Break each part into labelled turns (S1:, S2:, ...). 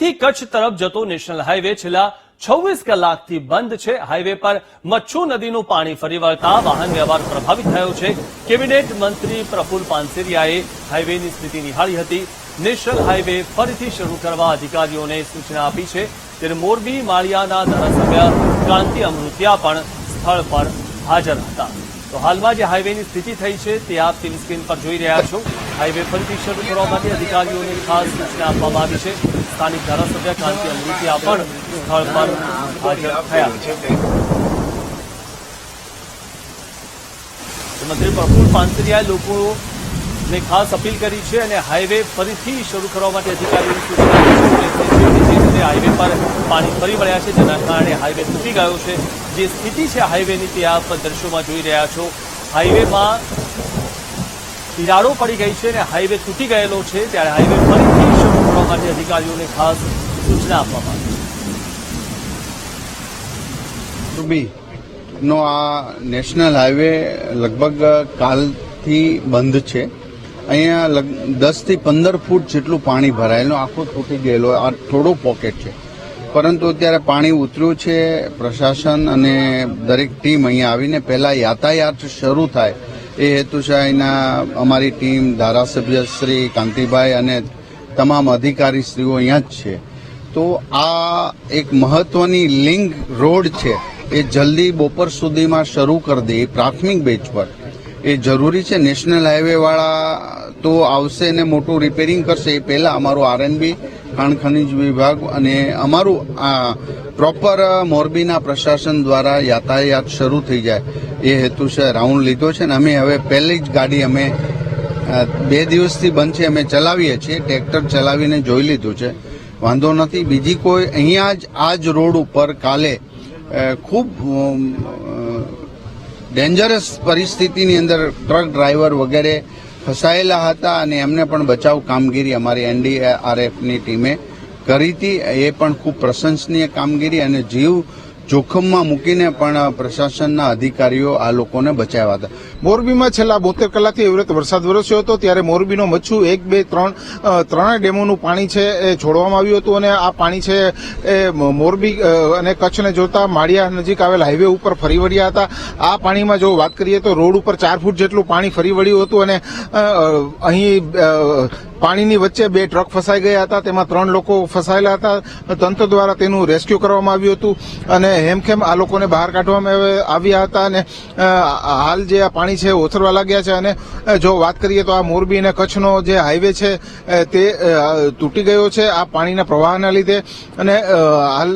S1: કડીથી કચ્છ તરફ જતો national highway છેલ્લા છવ્વીસ કલાકથી બંધ છે. હાઈવે પર મચ્છુ નદીનું પાણી ફરી વળતા વાહન વ્યવહાર પ્રભાવિત થયો છે. કેબિનેટ મંત્રી પ્રફુલ પાનસેરિયાએ હાઈવેની સ્થિતિ નિહાળી હતી. નેશનલ હાઈવે ફરીથી શરૂ કરવા અધિકારીઓને સૂચના આપી છે. ત્યારે મોરબી, માળિયાના ધારાસભ્ય ક્રાંતિ અમૃતિયા પણ સ્થળ પર હાજર હતા. તો હાલમાં જે હાઈવેની સ્થિતિ થઈ છે તે આપ ટીવી સ્ક્રીન પર જોઈ રહ્યા છો. હાઈવે ફરીથી શરૂ કરવા માટે અધિકારીઓને ખાસ સૂચના આપવામાં આવી છે. સ્થાનિક ધારાસભ્ય કાંતિ અમૃતિયા પણ સ્થળ પર હાજર થયા. મંત્રી પ્રફુલ પાનસરિયાએ લોકોને ખાસ અપીલ કરી છે અને હાઈવે ફરીથી શરૂ કરવા માટે અધિકારીઓની સૂચના જે હાઈવે પર પાણી ફરી વળ્યા છે. જેના કારણે હાઈવે તૂટી ગયો છે. જે સ્થિતિ છે હાઈવેની તે આપ દ્રશ્યોમાં જોઈ રહ્યા છો. હાઈવેમાં તિરાડો પડી ગઈ છે અને હાઈવે તૂટી ગયેલો છે, ત્યારે હાઈવે ફરીથી શરૂ કરવા માટે અધિકારીઓને ખાસ સૂચના આપવામાં આવી.
S2: નો આ નેશનલ હાઈવે લગભગ કાલથી બંધ છે. અહીંયા દસથી પંદર ફૂટ જેટલું પાણી ભરાયેલું આખું તૂટી ગયેલો, આ થોડું પોકેટ છે. પરંતુ અત્યારે પાણી ઉતર્યું છે, પ્રશાસન અને દરેક ટીમ અહીંયા આવીને પહેલા યાતાયાત શરૂ થાય. એ હેતુસર અહીંના અમારી ટીમ ધારાસભ્ય શ્રી કાંતિભાઈ અને તમામ અધિકારીશ્રીઓ અહીંયા જ છે. તો આ એક મહત્વની લિંક રોડ છે. એ જલ્દી બપોર સુધીમાં શરૂ કરી દે પ્રાથમિક બેચ પર. એ જરૂરી છે, નેશનલ હાઈવે વાળા તો આવશે ને મોટું રિપેરિંગ કરશે, એ પહેલા અમારું આરએનબી ખાણ ખનિજ વિભાગ અને અમારું આ પ્રોપર મોરબીના પ્રશાસન દ્વારા યાતાયાત શરૂ થઈ જાય એ હેતુસર રાઉન્ડ લીધો છે ને અમે હવે પહેલી જ ગાડી અમે બે દિવસથી બંધ છે. અમે ચલાવીએ છીએ. ટ્રેક્ટર ચલાવીને જોઈ લીધું છે. વાંધો નથી. બીજી કોઈ અહીંયા જ આ જ રોડ ઉપર કાલે ખૂબ ડેન્જરસ પરિસ્થિતિની અંદર ટ્રક ડ્રાઈવર વગેરે ફસાયેલા હતા અને એમને પણ બચાવ કામગીરી અમારી એનડીઆરએફની ટીમે કરી હતી. એ પણ ખૂબ પ્રશંસનીય કામગીરી અને જીવ જોખમમાં મૂકીને પણ પ્રશાસનના અધિકારીઓ આ લોકોને બચાવ્યા હતા.
S3: મોરબીમાં છેલ્લા બોતેર કલાકથી અવિરત વરસાદ વરસ્યો હતો, ત્યારે મોરબીનો મચ્છુ એક, બે, ત્રણ ત્રણેય ડેમોનું પાણી છે એ છોડવામાં આવ્યું હતું અને આ પાણી છે એ મોરબી અને કચ્છને જોતા માળિયા નજીક આવેલ હાઈવે ઉપર ફરી વળ્યા હતા. આ પાણીમાં જો વાત કરીએ તો રોડ ઉપર ચાર ફૂટ જેટલું પાણી ફરી વળ્યું હતું અને અહીં પાણીની વચ્ચે બે ટ્રક ફસાઈ ગયા હતા, તેમાં ત્રણ લોકો ફસાયેલા હતા. તંત્ર દ્વારા તેનું રેસ્ક્યુ કરવામાં આવ્યું હતું અને હેમખેમ આ લોકોને બહાર કાઢવામાં આવ્યા હતા અને હાલ જે આ પાણી છે ઓસરવા લાગ્યા છે અને જો વાત કરીએ તો આ મોરબી અને કચ્છનો જે હાઈવે છે તે તૂટી ગયો છે આ પાણીના પ્રવાહના લીધે અને હાલ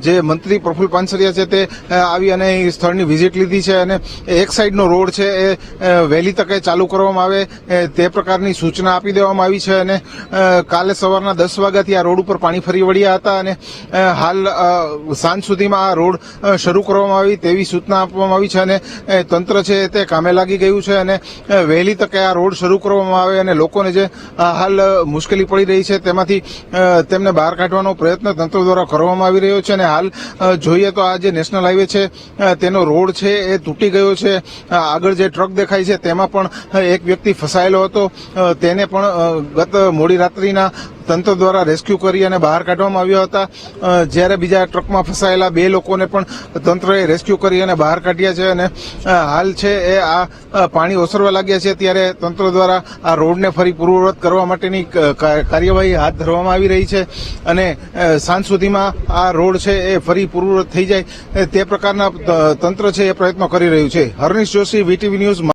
S3: જે મંત્રી પ્રફુલ પાનસરિયા છે તે આવી અને સ્થળની વિઝિટ લીધી છે અને એક સાઈડનો રોડ છે એ વહેલી તકે ચાલુ કરવામાં આવે તે પ્રકારની સૂચના આપી દેવામાં આવી છે અને કાલે સવારના દસ વાગ્યાથી આ રોડ ઉપર પાણી ફરી વળ્યા હતા અને હાલ સાંજ સુધીમાં આ રોડ શરૂ કરવામાં આવી તેવી સૂચના આપવામાં આવી છે અને તંત્ર છે તે કામે લાગી ગયું છે અને વહેલી તકે આ રોડ શરૂ કરવામાં આવે અને લોકોને જે હાલ મુશ્કેલી પડી રહી છે તેમાંથી તેમને બહાર કાઢવાનો પ્રયત્ન તંત્ર દ્વારા કરવામાં આવી રહ્યો છે અને હાલ જોઈએ તો આ જે નેશનલ હાઈવે છે તેનો રોડ છે એ તૂટી ગયો છે આગળ જે ટ્રક દેખાય છે તેમાં પણ એક વ્યક્તિ ફસાયેલો હતો તેને પણ ગત મોડી રાત્રિના તંત્ર દ્વારા રેસ્ક્યુ કરી અને બહાર કાઢવામાં આવ્યા હતા. જ્યારે બીજા ટ્રકમાં ફસાયેલા બે લોકોને પણ તંત્રએ રેસ્ક્યુ કરી અને બહાર કાઢ્યા છે અને હાલ છે એ આ પાણી ઓસરવા લાગ્યા છે. ત્યારે તંત્ર દ્વારા આ રોડને ફરી પૂર્વવત કરવા માટેની કાર્યવાહી હાથ ધરવામાં આવી રહી છે અને સાંજ સુધીમાં આ રોડ છે એ ફરી પૂર્વવત થઈ જાય. તે પ્રકારના તંત્ર છે એ પ્રયત્નો કરી રહ્યું છે. Harnish Joshi, VTV news